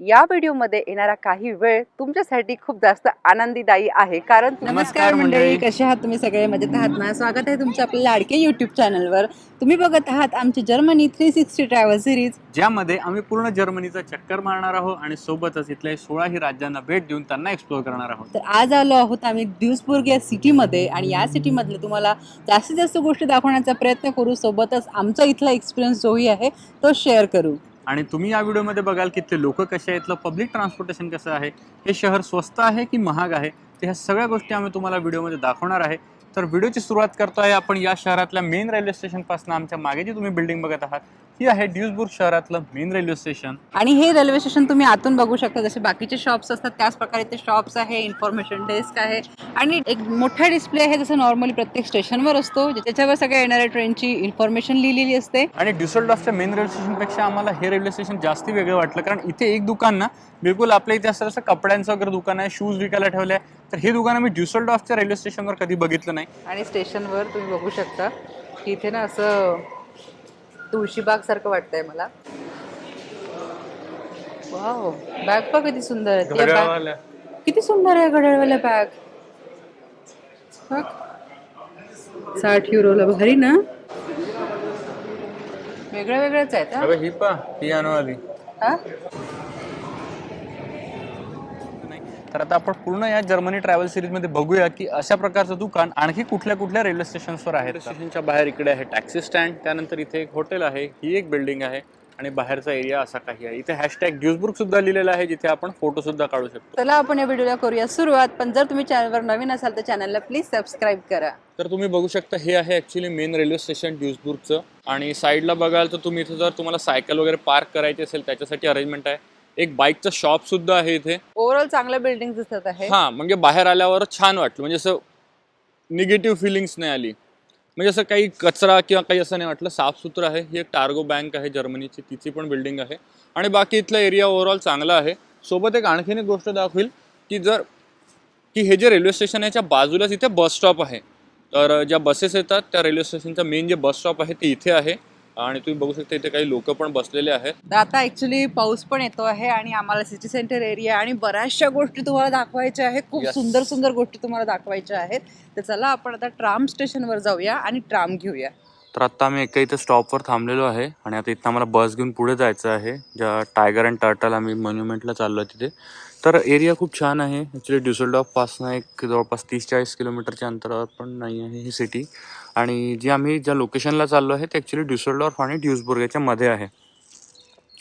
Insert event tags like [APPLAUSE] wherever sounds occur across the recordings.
या व्हिडिओमध्ये येणारा काही वेळ तुमच्यासाठी खूप जास्त आनंदीदायी आहे. कारण नमस्कार मंडळी. कसे आहात तुम्ही सगळे? मजेत आहात ना? स्वागत आहे तुमच्या आपल्या लाडके युट्यूब चॅनलवर तुम्ही बघत आहात आमची Germany three sixty travel series ज्यामध्ये आम्ही पूर्ण जर्मनीचा चक्कर मारणार आहोत आणि सोबतच इथल्या सोळाही राज्यांना भेट देऊन त्यांना एक्सप्लोर करणार आहोत. तर आज आलो आहोत आम्ही ड्युसबुर्ग या सिटीमध्ये आणि या सिटीमधलं तुम्हाला जास्तीत जास्त गोष्टी दाखवण्याचा प्रयत्न करू. सोबतच आमचा इथला एक्सपिरियन्स जोही आहे तो शेअर करू. आणि तुम्ही या व्हिडिओमध्ये बघाल की ते लोक कसे आहेत पब्लिक ट्रान्सपोर्टेशन कसं आहे हे शहर स्वस्त आहे की महाग आहे ते ह्या सगळ्या गोष्टी आम्ही तुम्हाला व्हिडिओमध्ये दाखवणार आहे. तर व्हिडिओची सुरुवात करतोय आपण या शहरातल्या मेन रेल्वे स्टेशनपासून आमच्या मागे जी तुम्ही बिल्डिंग बघत आहात ही आहे ड्युसबुर्ग शहरातलं मेन रेल्वे स्टेशन आणि हे रेल्वे स्टेशन तुम्ही आतून बघू शकता. जसे बाकीचे शॉप्स असतात त्याच प्रकारे ते शॉप्स आहे इन्फॉर्मेशन डेस्क आहे. आणि एक मोठा डिस्प्ले आहे जसं नॉर्मली प्रत्येक स्टेशनवर असतो त्याच्यावर सगळ्या येणाऱ्या ट्रेनची इन्फॉर्मेशन लिहिलेली असते. आणि ड्युसलडॉफच्या मेन रेल्वे स्टेशनपेक्षा आम्हाला हे रेल्वे स्टेशन जास्ती वेगळं वाटलं. कारण इथे एक दुकान ना बिलकुल आपल्या इथे असं जसं कपड्यांचं वगैरे दुकान आहे शूज विकायला ठेवलं तर हे दुकान आम्ही ड्युसलडॉफच्या रेल्वे स्टेशनवर कधी बघितलं नाही. आणि स्टेशनवर तुम्ही बघू शकता की इथे ना असं तुळशीबाग सारखं वाटतंय मला. वाव बॅग पण किती सुंदर आहे. त्या किती सुंदर आहे घड्याळवाल्या बॅग. साठ युरोला भारी ना? वेगळ्या वेगळ्याच आहेत हा? अबे ही पा आली हा? तर आता आपण पूर्ण या जर्मनी ट्रॅव्हल सिरीजमध्ये बघूया की अशा प्रकारचं दुकान आणखी कुठल्या कुठल्या रेल्वे स्टेशन्सवर आहे स्टेशनच्या बाहेर इकडे आहे टॅक्सी स्टँड त्यानंतर इथे एक हॉटेल आहे ही एक बिल्डिंग आहे आणि बाहेरचा एरिया असा काही आहे. इथे हॅशटॅग ड्युसबुर्ग सुद्धा लिहिलेला आहे जिथे आपण फोटो सुद्धा काढू शकतो. चला आपण या व्हिडिओला करूया सुरुवात पण जर तुम्ही चॅनलवर नवीन असाल तर चॅनलला प्लीज सबस्क्राईब करा. तर तुम्ही बघू शकता हे आहे ऍक्च्युली मेन रेल्वे स्टेशन ड्युसबुर्गचं आणि साईडला बघाल तर तुम्ही इथे जर तुम्हाला सायकल वगैरे पार्क करायची असेल त्याच्यासाठी अरेंजमेंट आहे. एक बाईकचं शॉप सुद्धा आहे इथे. ओव्हरऑल चांगल्या बिल्डिंग दिसत आहे हा म्हणजे बाहेर आल्यावर छान वाटलं. म्हणजे असं निगेटिव्ह फिलिंग्स नाही आली. म्हणजे असं काही कचरा किंवा काही असं नाही वाटलं. साफसुथरं आहे. ही एक टार्गो बँक आहे जर्मनीची. तिची पण बिल्डिंग आहे. आणि बाकी इथला एरिया ओव्हरऑल चांगला आहे. सोबत एक आणखीन एक गोष्ट दाखवील की जर की हे जे रेल्वे स्टेशन आहे याच्या बाजूलाच इथे बस स्टॉप आहे. तर ज्या बसेस येतात त्या रेल्वे स्टेशनचं मेन जे बस स्टॉप आहे ते इथे आहे. आणि तुम्ही बघू शकता इथे काही लोक पण बसलेले आहेत. आता ऍक्च्युली पाऊस पण येतो आहे आणि आम्हाला सिटी सेंटर एरिया आणि बऱ्याचशा गोष्टी तुम्हाला दाखवायच्या आहेत. खूप Yes. सुंदर सुंदर गोष्टी तुम्हाला दाखवायच्या आहेत. तर चला आपण आता ट्राम स्टेशनवर जाऊया आणि ट्राम घेऊया. तर आता आम्ही एका इथे स्टॉपवर थांबलेलो आहे आणि आता इथं आम्हाला बस घेऊन पुढे जायचं आहे. ज्या टायगर अँड टर्टल आम्ही मॉन्युमेंटला चाललो आहे तिथे. तर एरिया खूप छान आहे. ॲक्च्युली ड्युसलडॉफपासनं एक जवळपास तीस चाळीस किलोमीटरच्या अंतरावर पण नाही आहे ही सिटी आणि जी आम्ही ज्या लोकेशनला चाललो आहे ते ॲक्च्युली ड्युसलडॉर्फ आणि ड्युसबुर्ग याच्या मध्ये आहे.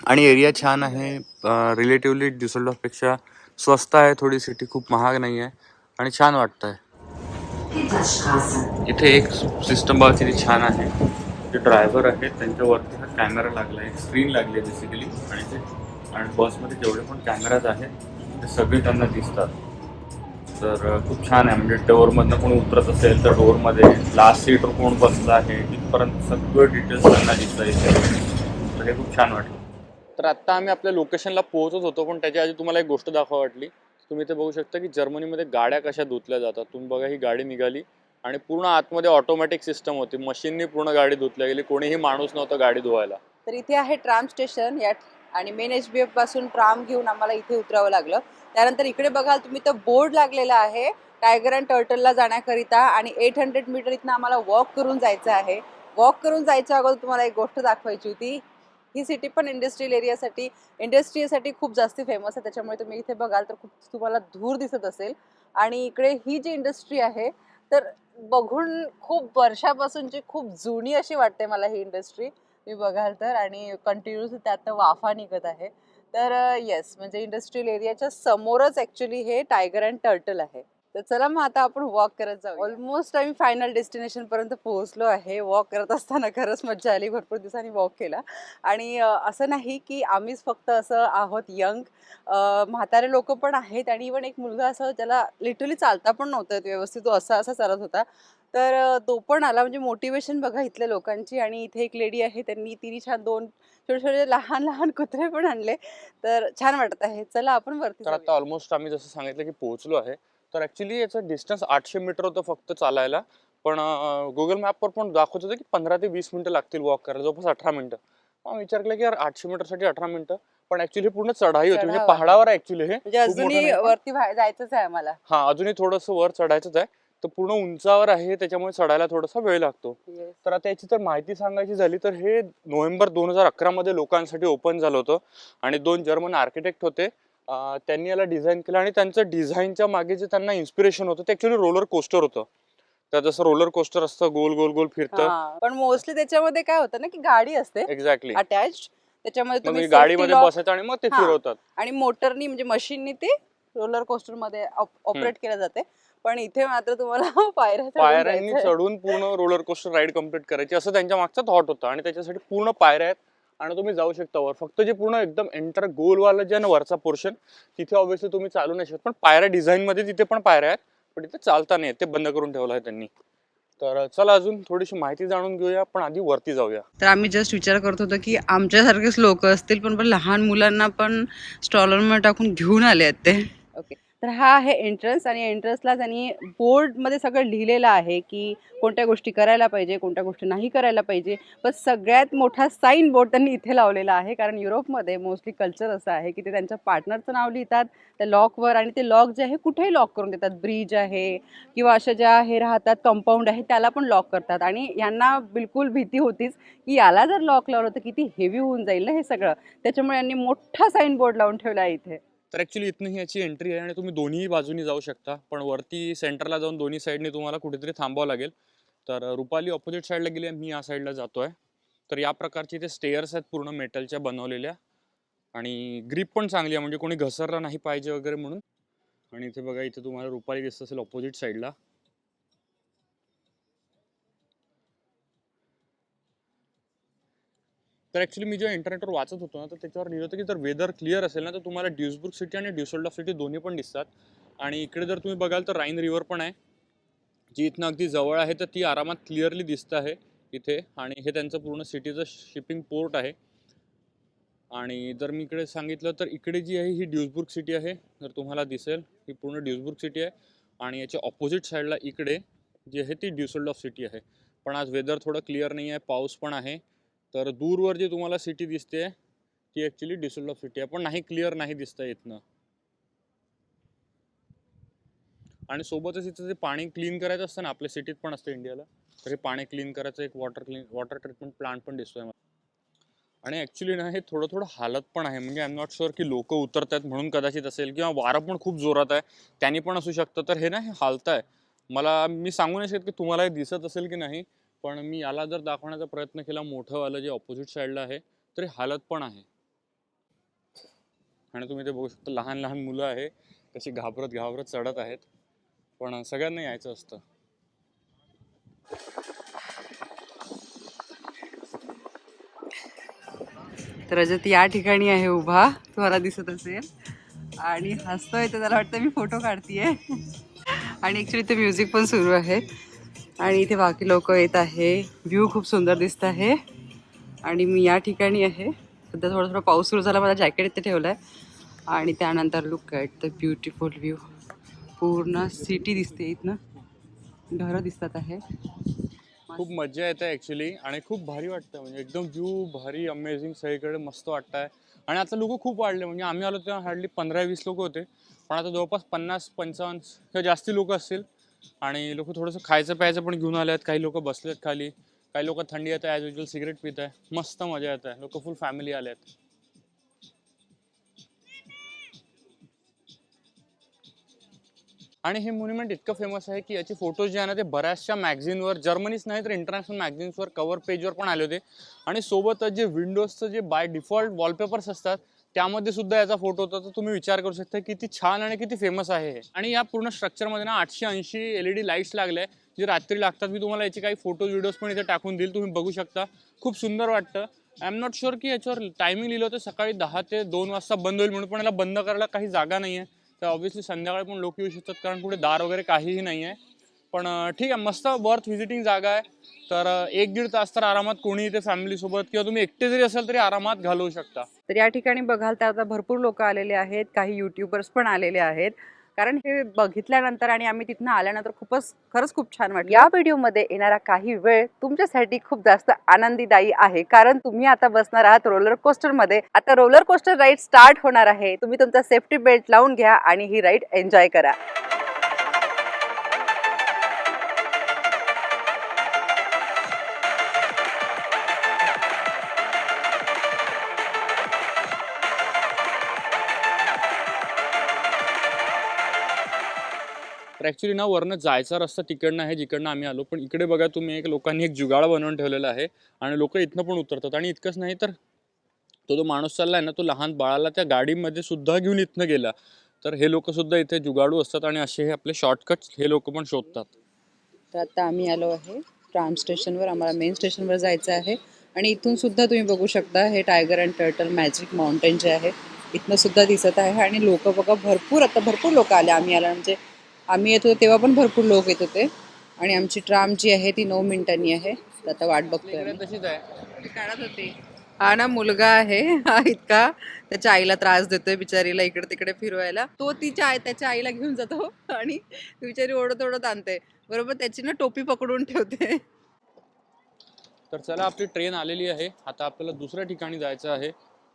आणि एरिया छान आहे. रिलेटिवली ड्युसलडॉफपेक्षा स्वस्त आहे थोडी सिटी खूप महाग नाही आहे. आणि छान वाटतं आहे इथे एक सिस्टम बघा तिथे छान आहे. जे ड्रायव्हर आहेत त्यांच्यावरती हा कॅमेरा लागला आहे स्क्रीन लागली आहे बेसिकली आणि ते आणि बसमध्ये जेवढे पण कॅमेराज आहेत ते सगळे त्यांना दिसतात. तर खूप छान आहे. म्हणजे डोअरमधनं कोण उतरत असेल तर डोअरमध्ये लास्ट सीटवर कोण बसलं आहे तिथपर्यंत सगळं डिटेल्स त्यांना दिसतं इथे. तर हे खूप छान वाटलं. तर आत्ता आम्ही आपल्या लोकेशनला पोहोचत होतो पण त्याच्या आधी तुम्हाला एक गोष्ट दाखवा वाटली. तुम्ही इथे बघू शकता की जर्मनीमध्ये गाड्या कशा धुतल्या जातात. तुम्ही बघा ही गाडी निघाली आणि पूर्ण आतमध्ये ऑटोमॅटिक सिस्टम होती. मशीननी पूर्ण गाडी धुतल्या गेली. कोणीही माणूस नव्हता गाडी धुवायला. तर इथे आहे ट्राम स्टेशन. या आणि मेन एच बी एफपासून ट्राम घेऊन आम्हाला इथे उतरावं लागलं. त्यानंतर इकडे बघाल तुम्ही तर बोर्ड लागलेला आहे. टायगर अँड टर्टलला जाण्याकरिता आणि एट हंड्रेड मीटर इथनं आम्हाला वॉक करून जायचं आहे. वॉक करून जायच्या अगोदर तुम्हाला एक गोष्ट दाखवायची होती. ही सिटी पण इंडस्ट्रियल एरियासाठी इंडस्ट्रीसाठी खूप जास्त फेमस आहे. त्याच्यामुळे तुम्ही इथे बघाल तर खूप तुम्हाला धूर दिसत असेल. आणि इकडे ही जी इंडस्ट्री आहे तर बघून खूप वर्षापासूनची खूप जुनी अशी वाटते मला ही इंडस्ट्री तुम्ही बघाल तर आणि कंटिन्युअस त्यात वाफा निघत आहे. तर येस म्हणजे इंडस्ट्रियल एरियाच्या समोरच ॲक्च्युली हे टायगर अँड टर्टल आहे. तर चला मग आता आपण वॉक करत जाऊ ऑलमोस्ट आम्ही फायनल डेस्टिनेशन पर्यंत पोहोचलो आहे. वॉक करत असताना खरंच मज्जा आली. भरपूर दिवसांनी वॉक केला. आणि असं नाही की आम्हीच फक्त असं आहोत यंग म्हातारे लोक पण आहेत आणि इवन एक मुलगा असं ज्याला लिटरली चालता पण नव्हतं व्यवस्थित. तो असा असा चालत होता. तर तो पण आला. म्हणजे मोटिवेशन बघा इथल्या लोकांची आणि इथे एक लेडी आहे त्यांनी तिने छान दोन छोटे छोटे लहान लहान कुत्रे पण आणले. तर छान वाटत आहे. चला आपण वरती तर. आता ऑलमोस्ट आम्ही जसं सांगितलं की पोहोचलो आहे. तर ॲक्च्युली याचं डिस्टन्स आठशे मीटर होतं फक्त चालायला. पण गुगल मॅपवर पण दाखवत होतं की पंधरा ते वीस मिनिटं लागतील वॉक करायला. जवळपास अठरा मिनिटं. मग विचार केला की यार आठशे मीटरसाठी अठरा मिनिटं. पण ऍक्च्युली पूर्ण चढाई होती. म्हणजे. पहाडावर ऍक्च्युली हे म्हणजे अजूनही वरती जायचंच आहे आम्हाला. हा अजूनही थोडस वर चढायचंच आहे. तर पूर्ण उंचावर आहे त्याच्यामुळे चढायला थोडासा वेळ लागतो. तर आता याची तर माहिती सांगायची झाली तर हे नोव्हेंबर दोन हजार अकरा मध्ये लोकांसाठी ओपन झालं होतं आणि दोन जर्मन आर्किटेक्ट होते. त्यांनी याला डिझाईन केलं आणि त्यांचं डिझाईनच्या मागे जे त्यांना इन्स्पिरेशन होतं ते ऍक्च्युली रोलर कोस्टर होतं. तर जसं रोलर कोस्टर असतं गोल गोल गोल फिरतं. पण मोस्टली त्याच्यामध्ये काय होतं ना की गाडी असते. एक्झॅक्टली अटॅच त्याच्यामध्ये तुम्ही गाडीमध्ये बसायचं आणि मग ते. फिरवतात. आणि मोटरनी म्हणजे मशीननी ते रोलर कोस्टरमध्ये ऑपरेट केलं जाते. पण इथे मात्र तुम्हाला [LAUGHS] पायऱ्यांनी. चढून पूर्ण रोलर कोस्टर राईड कंप्लीट करायची. असं त्यांच्या मागचा थॉट होता आणि त्याच्यासाठी पूर्ण पायऱ्या आहेत आणि तुम्ही जाऊ शकता वर. फक्त जे पूर्ण एकदम एंटर गोलवाला जे आहे ना वरचा पोर्शन तिथे ऑब्व्हियसली तुम्ही चालू नाही शकत. पण पायऱ्या डिझाईन मध्ये तिथे पण पायऱ्या आहेत पण तिथे चालता नाही ते बंद करून ठेवलं आहे त्यांनी. तर चला अजून थोडीशी माहिती जाणून घेऊया पण आधी वरती जाऊया. तर आम्ही जस्ट विचार करत होतो की आमच्यासारखेच लोक असतील पण पण लहान मुलांना पण स्टॉलरमध्ये टाकून घेऊन आले आहेत ते. ओके तर हा आहे एंट्रन्स आणि एंट्रन्सला त्यांनी बोर्डमध्ये सगळं लिहिलेलं आहे की कोणत्या गोष्टी करायला पाहिजे कोणत्या गोष्टी नाही करायला पाहिजे. पण सगळ्यात मोठा साईन बोर्ड त्यांनी इथे लावलेला आहे. कारण युरोपमध्ये मोस्टली कल्चर असं आहे की ते त्यांच्या पार्टनरचं नाव लिहितात त्या लॉकवर आणि ते लॉक जे आहे कुठेही लॉक करून देतात. ब्रिज आहे किंवा अशा ज्या हे राहतात कंपाऊंड आहे त्याला पण लॉक करतात. आणि यांना बिलकुल भीती होतीच की याला जर लॉक लावलं तर किती हेवी होऊन जाईल ना हे सगळं. त्याच्यामुळे यांनी मोठा साईन बोर्ड लावून ठेवला आहे इथे. तर ॲक्च्युली इथनं ही याची एंट्री आहे आणि तुम्ही दोन्ही बाजूनी जाऊ शकता. पण वरती सेंटरला जाऊन दोन्ही साईडने तुम्हाला कुठेतरी थांबावं लागेल. तर रुपाली ऑपोजिट साईडला गेली आहे मी या साईडला जातो आहे तर या प्रकारचे इथे स्टेअर्स आहेत पूर्ण मेटलच्या बनवलेल्या. आणि ग्रीप पण चांगली आहे म्हणजे कोणी घसरला नाही पाहिजे वगैरे म्हणून. आणि इथे बघा इथे तुम्हाला रुपाली दिसत असेल ऑपोजिट साईडला तर ॲक्च्युली मी जेव्हा इंटरनेटवर वाचत होतो ना तर त्याच्यावर लिहिलं होतं की जर वेदर क्लिअर असेल ना तर तुम्हाला ड्युसबुर्ग सिटी आणि ड्युसोल्डॉफ सिटी दोन्ही पण दिसतात. आणि इकडे जर तुम्ही बघाल तर राईन रिव्हर पण आहे. जी इथनं अगदी जवळ आहे तर ती आरामात क्लिअरली दिसत आहे इथे. आणि हे त्यांचं पूर्ण सिटीचं शिपिंग पोर्ट आहे. आणि जर मी इकडे सांगितलं तर इकडे जी आहे ही ड्युसबुर्ग सिटी आहे. जर तुम्हाला दिसेल ही पूर्ण ड्युसबुर्ग सिटी आहे. आणि याच्या ऑपोजिट साईडला इकडे जी आहे ती ड्युसोल्डॉफ सिटी आहे. पण आज वेदर थोडं क्लिअर नाही आहे पाऊस पण आहे. तर दूरवर जी तुम्हाला सिटी दिसते ती ॲक्च्युली डिसल्डॉफ सिटी आहे. पण नाही क्लिअर नाही दिसतं इथनं. आणि सोबतच इथं जे पाणी क्लीन करायचं असतं ना आपल्या सिटीत पण असतं इंडियाला तर हे पाणी क्लीन करायचं एक water clean water treatment plant पण दिसतोय मला. आणि ॲक्च्युली ना हे थोडं थोडं हालत पण आहे. म्हणजे आय एम नॉट शुअर की लोक उतरत आहेत म्हणून कदाचित असेल किंवा वारं पण खूप जोरात आहे. त्यांनी पण असू शकतं. तर हे ना हे हालत आहे मला मी सांगू नाही शकत की तुम्हाला हे दिसत असेल की नाही. पण मी याला जर दाखवण्याचा प्रयत्न केला मोठंवालं जे ऑपोजिट साईडला आहे तर हालत पण आहे. आणि तुम्ही ते बघू शकता लहान लहान मुलं आहे कशी घाबरत घाबरत चढत आहेत. पण सगळ्यांना यायचं असतं. तर रजत या ठिकाणी आहे उभा तुम्हाला दिसत असेल. आणि हसतोय तर त्याला वाटतं मी फोटो काढतीये. आणि ॲक्च्युली ते म्युझिक पण सुरू आहे. आणि इथे बाकी लोक येत आहे. व्ह्यू खूप सुंदर दिसत आहे. आणि मी या ठिकाणी आहे. सध्या थोडा थोडा पाऊस सुरू झाला. मला जॅकेट इथे ठेवलं आहे आणि त्यानंतर look at the beautiful view पूर्ण सिटी दिसते इथनं. घरं दिसतात आहे. खूप मजा येते ॲक्च्युली आणि खूप भारी वाटतं. म्हणजे एकदम व्ह्यू भारी अमेझिंग सगळीकडे मस्त वाटतं आहे आणि आता लोक खूप वाढले. म्हणजे आम्ही आलो तेव्हा हार्डली पंधरा वीस लोक होते. पण आता जवळपास पन्नास पंचावन्न किंवा जास्ती लोक असतील. आणि लोक थोडंसं खायचं प्यायचं पण घेऊन आले आहेत काही लोक बसलेत खाली. काही लोक थंडी येत आहे ॲज युजल सिगरेट पित आहे. मस्त मजा येत आहे. लोक फुल फॅमिली आले आहेत आणि हे मोन्युमेंट इतकं फेमस आहे की याचे फोटोज जे आहे ना ते बऱ्याचशा मॅगझिनवर जर्मनीच नाही तर इंटरनॅशनल मॅगझिन्सवर कव्हर पेजवर पण आले होते. आणि सोबतच जे विंडोजचं जे बाय डिफॉल्ट वॉलपेपर्स असतात त्यामध्ये सुद्धा याचा फोटो होता तर तुम्ही विचार करू शकता किती छान आणि किती फेमस आहे आणि या पूर्ण स्ट्रक्चरमध्ये ना आठशे ऐंशी एल ई डी लाईट्स लागले जे रात्री लागतात. मी तुम्हाला याचे काही फोटोज व्हिडिओज पण इथे टाकून देईल. तुम्ही बघू शकता. खूप सुंदर वाटतं. आय एम नॉट शुअर की याच्यावर टायमिंग लिहिलं होतं सकाळी दहा ते दोन वाजता बंद होईल म्हणून पण याला बंद करायला काही जागा नाही आहे तर ऑब्व्हियसली संध्याकाळी पण लोक येऊ शकतात कारण पुढे दार वगैरे काहीही नाही आहे पण ठीक आहे मस्त वर्थ व्हिजिटिंग जागा आहे. तर एक दीड तास तर आरामात कोणी इथे फॅमिलीसोबत किंवा तुम्ही एकटे जरी असाल तरी आरामात घालवू शकता. तर या ठिकाणी बघाल तर आता भरपूर लोक आलेले आहेत काही युट्यूबर्स पण आलेले आहेत. कारण हे बघितल्यानंतर आणि आम्ही तिथनं आल्यानंतर खूपच खरंच खूप छान वाटलं. या व्हिडिओमध्ये येणारा काही वेळ तुमच्यासाठी खूप जास्त आनंदीदायी आहे. कारण तुम्ही आता बसणार आहात रोलर कोस्टरमध्ये. आता रोलर कोस्टर राईड स्टार्ट होणार आहे. तुम्ही तुमचा सेफ्टी बेल्ट लावून घ्या आणि ही राईड एन्जॉय करा. तर ॲक्च्युली ना वरनं जायचा रस्ता तिकडनं आहे जिकडनं आम्ही आलो. पण इकडे बघा तुम्ही एक लोकांनी एक जुगाड बनवून ठेवलेला आहे आणि लोक इथनं पण उतरतात. आणि इतकंच नाही तर तो जो माणूस चालला आहे ना तो लहान बाळाला त्या गाडीमध्ये सुद्धा घेऊन इथनं गेला. तर हे लोक सुद्धा इथे जुगाडू असतात आणि असे हे आपले शॉर्टकट हे लोक पण शोधतात. तर आता आम्ही आलो आहे ट्राम स्टेशनवर आम्हाला मेन स्टेशनवर जायचं आहे. आणि इथून सुद्धा तुम्ही बघू शकता हे tiger and turtle magic mountain जे आहे इथनं सुद्धा दिसत आहे. आणि लोक बघा भरपूर आता भरपूर लोक आले. आम्ही आला म्हणजे आम्ही येत होतो तेव्हा पण भरपूर लोक येत होते. आणि आमची ट्राम जी आहे ती नऊ मिनिटांनी आहे. तर आता वाट बघतोय. तशीच आहे. काढत होते. हा ना मुलगा आहे. हा इतका त्याच्या आईला त्रास देतोय बिचारीला इकडे तिकडे फिरवायला. तो तिच्या आई त्याच्या आईला घेऊन जातो आणि बिचारी ओढत ओढत आणते. बरोबर? त्याची ना टोपी पकडून ठेवते. तर चला आपली ट्रेन आलेली आहे. आता आपल्याला दुसऱ्या ठिकाणी जायचं आहे.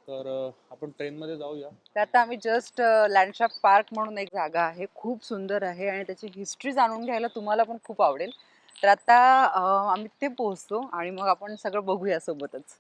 तर आपण ट्रेनमध्ये जाऊया. तर आता आम्ही जस्ट लँडशाफ्ट पार्क म्हणून एक जागा आहे. खूप सुंदर आहे आणि त्याची हिस्ट्री जाणून घ्यायला तुम्हाला पण खूप आवडेल. तर आता आम्ही ते पोहोचतो आणि मग आपण सगळं बघूया सोबतच.